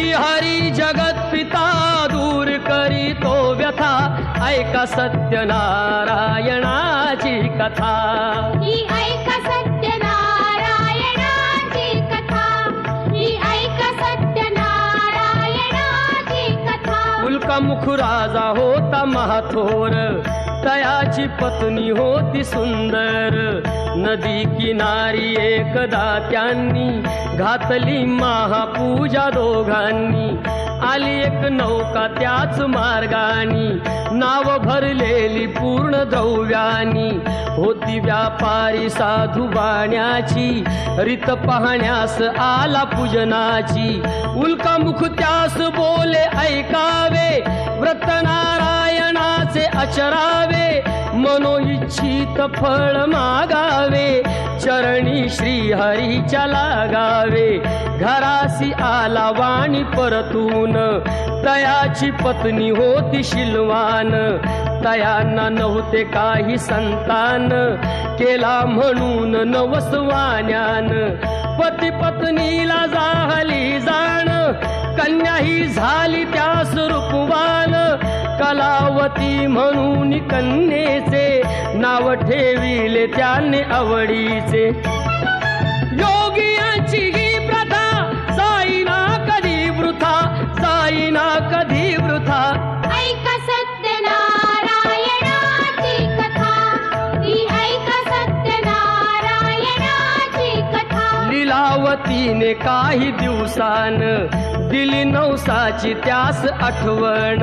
श्रीहरी जगत पिता दूर करी तो व्यथा. ऐका सत्यनारायणाची कथा. उल्कामुख राजा होता महाथोर तयाची पत्नी होती सुंदर. नदी किनारी एकदा त्यांनी घातली महापूजा दोघांनी. आली एक नौका त्याच मार्गानी नाव भरले पूर्ण द्रव्यानी होती व्यापारी साधू बाण्याची. रित पाहण्यास आला पूजनाची. उल्कामुख त्यास बोले ऐकावे व्रतनारा नारायणाचे अचरावे मनोइच्छित फळ मागावे. चरणी श्रीहरीच्या लागावे. घरासी आला वाणी परतून तयाची पत्नी होती शिलवान. तयांना नव्हते काही संतान केला म्हणून नवसवान्यान पती पत्नीला झाली जाण कन्या ही झाली त्यास स्वरूपवान कलावती म्हणून कन्येचे नाव ठेविले त्याने आवडीचे. योगियांची ही प्रथा जाईना कधी वृथा जाईना कधी वृथा. लीलावतीने काही दिवसान दिली नवसाची त्यास आठवण.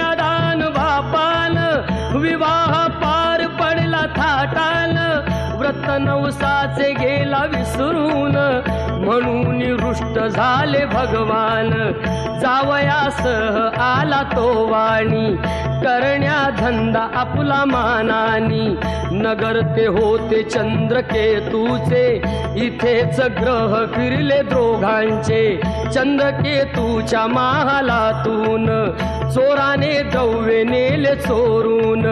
नवसाचे गेला विसरून. म्हणून रुष्ट झाले भगवान. जावयासह आला तो वाणी. करण्या धंदा आपला मानानी. नगर ते होते चंद्रकेतूचे. इथेच ग्रह फिरले द्रोघांचे. चंद्रकेतूच्या महालातून चोराने द्रव्य नेले चोरून.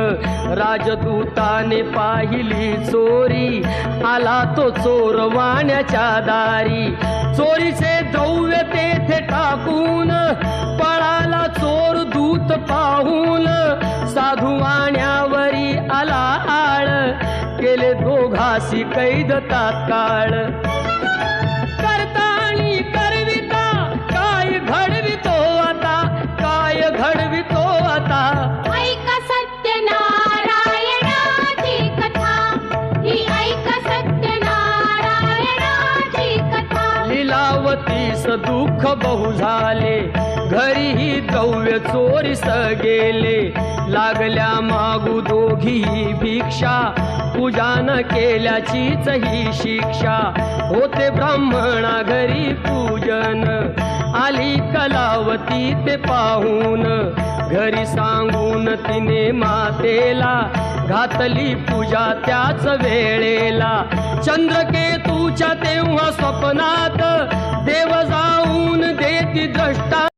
राजदूताने पाहिली चोरी. आला तो चोर वाण्याच्या दारी. चोरीचे द्रव्य तेथे टाकून. पळाला चोर दूत पाहून. साधू वाण्यावरी आला आळ. केले दोघासी कैद तात्काळ. घरीही द्रव्य चोरीस गेले लागल्या मागू दोघी भिक्षा. पूजा न केल्याचीच ही शिक्षा. होते ब्राह्मणा घरी पूजन. आली कलावती ते पाहून. घरी सांगून तिने मातेला घातली पूजा त्याच वेळेला. चंद्रकेतूच्या तेव्हा स्वप्नात देव जाऊन देती द्रष्टा